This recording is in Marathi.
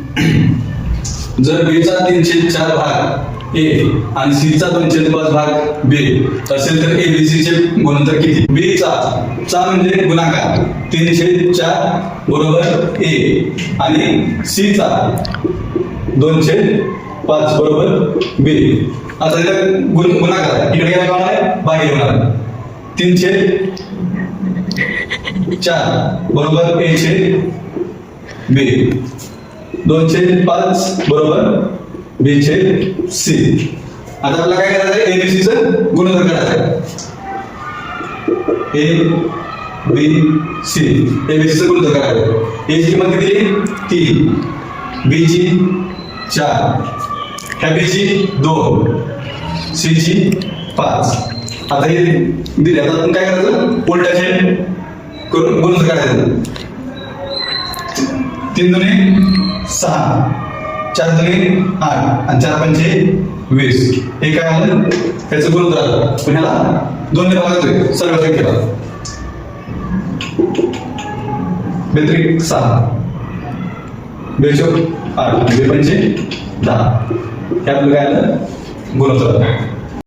जर बीचा तीनशे चार भाग ए आणि सीचा दोनशे पाच भाग बी असेल तर ए बी सी चे गुणोत्तर किती? बीचा चा म्हणजे गुणाकार. तीनशे चार बरोबर ए आणि सीचा दोनशे पाच बरोबर बी. आता इथं गुण गुणाकार इकडे काय होणार आहे बाहेर होणार तीनशे चार बरोबर ए छे बी. दोनशे पाच बरोबर. बी छे सी. आता आपल्याला काय करायचं आहे? एबीसी च गुणोत्तर करायचं आहे. ए बी सी एबीसी च गुणोत्तर करायचं ए ची किंमत किती तीन. बी ची चार. ह्या बी ची दोन. सी ची पाच. आता हे दिले. आता आपण काय करायचं? उलट्याचे करून गुणोत्तर करायचं. तीन दुने सहा. चार दुने आठ. आणि चार पंचे वीस. हे काय आलं? त्याचं गुणोत्तर झालं पण ह्याला दोन ने भाग सर्व केला बेत्रिक सहा. बेचोक आठ. बे पंचे दहा. हे आपलं काय आलं? गुणोत्तर